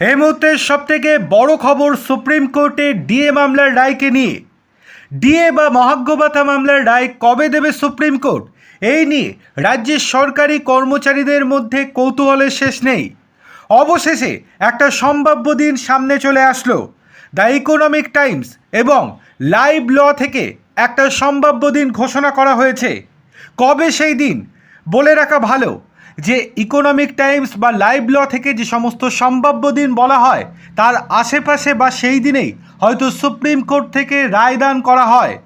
এই মুহূর্তে সবথেকে বড় খবর সুপ্রিম কোর্টে ডিএ মামলার রায়কে নিয়ে। ডিএ বা মহাজ্ঞভাতা মামলার রায় কবে দেবে সুপ্রিম কোর্ট? এই নিয়ে রাজ্যের সরকারি কর্মচারীদের মধ্যে কৌতূহলের শেষ নেই। অবশেষে একটা সম্ভাব্য দিন সামনে চলে আসলো। দ্য ইকোনমিক টাইমস এবং লাইভ ল থেকে একটা সম্ভাব্য দিন ঘোষণা করা হয়েছে। কবে সেই দিন? বলে রাখা ভালো। যে ইকোনমিক টাইমস বা লাইভ ল থেকে যে সমস্ত সম্ভাব্য দিন বলা হয়, তার আশেপাশে বা সেই দিনেই হয়তো সুপ্রিম কোর্ট থেকে রায়দান করা হয়।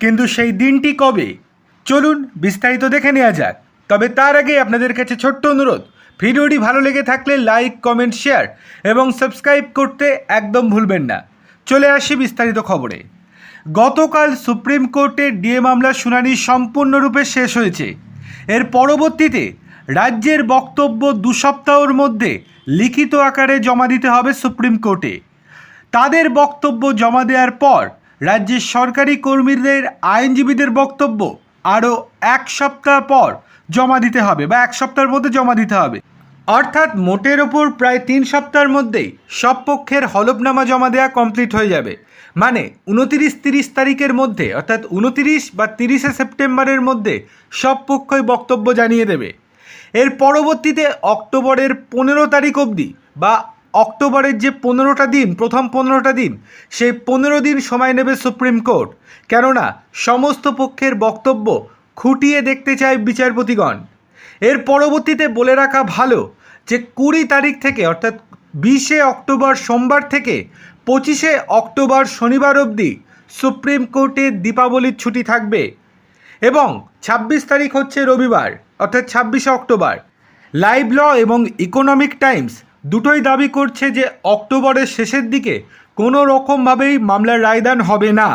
কিন্তু সেই দিনটি কবে? চলুন বিস্তারিত দেখে নেওয়া যাক। তবে তার আগে আপনাদের কাছে ছোট্ট অনুরোধ, ভিডিওটি ভালো লেগে থাকলে লাইক কমেন্ট শেয়ার এবং সাবস্ক্রাইব করতে একদম ভুলবেন না। চলে আসি বিস্তারিত খবরে। গতকাল সুপ্রিম কোর্টে ডিএ মামলার শুনানি সম্পূর্ণরূপে শেষ হয়েছে। এর পরবর্তীতে রাজ্যের বক্তব্য দু সপ্তাহের মধ্যে লিখিত আকারে জমা দিতে হবে সুপ্রিম কোর্টে। তাদের বক্তব্য জমা দেওয়ার পর রাজ্যের সরকারি কর্মীদের, আইনজীবীদের বক্তব্য আরও এক সপ্তাহ পর জমা দিতে হবে বা এক সপ্তাহের মধ্যে জমা দিতে হবে। অর্থাৎ মোটের ওপর প্রায় তিন সপ্তাহের মধ্যেই সব পক্ষের হলফনামা জমা দেওয়া কমপ্লিট হয়ে যাবে। মানে উনতিরিশ তিরিশ তারিখের মধ্যে, অর্থাৎ উনতিরিশ বা তিরিশে সেপ্টেম্বরের মধ্যে সব পক্ষই বক্তব্য জানিয়ে দেবে। এর পরবর্তীতে অক্টোবরের পনেরো তারিখ অবধি বা অক্টোবরের যে পনেরোটা দিন, প্রথম পনেরোটা দিন, সেই পনেরো দিন সময় নেবে সুপ্রিম কোর্ট। কেননা, সমস্ত পক্ষের বক্তব্য খুঁটিয়ে দেখতে চায় বিচারপতিগণ। এর পরবর্তীতে বলে রাখা ভালো যে, কুড়ি তারিখ থেকে, অর্থাৎ বিশে অক্টোবর সোমবার থেকে পঁচিশে অক্টোবর শনিবার অবধি সুপ্রিম কোর্টে দীপাবলির ছুটি থাকবে। এবং ছাব্বিশ তারিখ হচ্ছে রবিবার, অর্থাৎ ছাব্বিশে অক্টোবর। লাইভ ল এবং ইকোনমিক টাইমস দুটোই দাবি করছে যে অক্টোবরের শেষের দিকে কোনো রকমভাবেই মামলার রায়দান হবে না।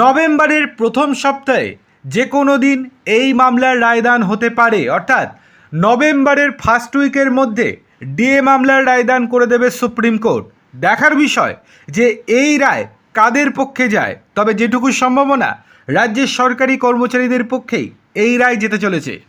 নভেম্বরের প্রথম সপ্তাহে যে কোনো দিন এই মামলার রায়দান হতে পারে, অর্থাৎ নভেম্বরের ফার্স্ট উইকের মধ্যে ডিএ মামলার রায়দান করে দেবে সুপ্রিম কোর্ট দেখার বিষয় যে এই রায় কাদের পক্ষে যায়? তবে যেটুকু সম্ভাবনা রাজ্যের সরকারি কর্মচারীদের পক্ষেই এই রায় যেতে চলেছে।